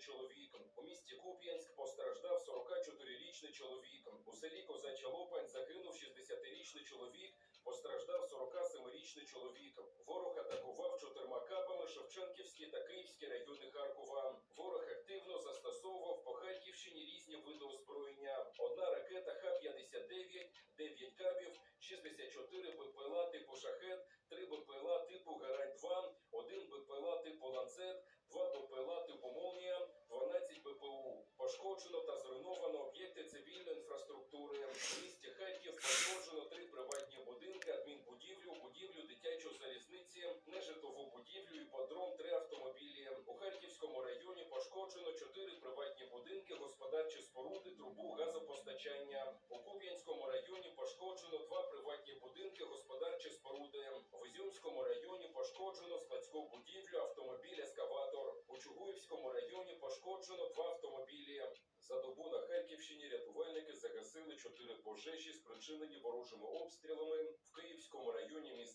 30-річний. У місті Куп'янськ постраждав 44-річний чоловік. У селі Козача Лопань загинув 60-річний чоловік, постраждав 47-річний чоловік. Ворог атакував чотирма кабами Шевченківський та Київський райони Харкова. Ворог активно застосовував по Харківщині різні види озброєння. Одна ракета Х-59, 9 кабів, 64 БПЛА типу Шахет, 3 БПЛА типу Гарань-2, 1 БПЛА типу Ланцет, 2 БПЛА типу Молнія, 12 БПУ. Пошкоджено та зруйновано об'єкти цивільної інфраструктури. В місті Харків пошкоджено три приватні будинки, адмінбудівлю, будівлю дитячої залізниці, нежитлову будівлю, іподром, три автомобілі. У Харківському районі пошкоджено чотири приватні будинки, господарчі споруди, трубу газопостачання. У Куп'янському районі пошкоджено два приватні будинки, господарчі споруди. В Ізюмському районі пошкоджено складську будівлю, автомобіль ескаватор. У Чугуївському районі пошкоджено два автомобілі. За добу на Харківщині рятувальники загасили чотири пожежі, спричинені ворожими обстрілами в Київському районі міста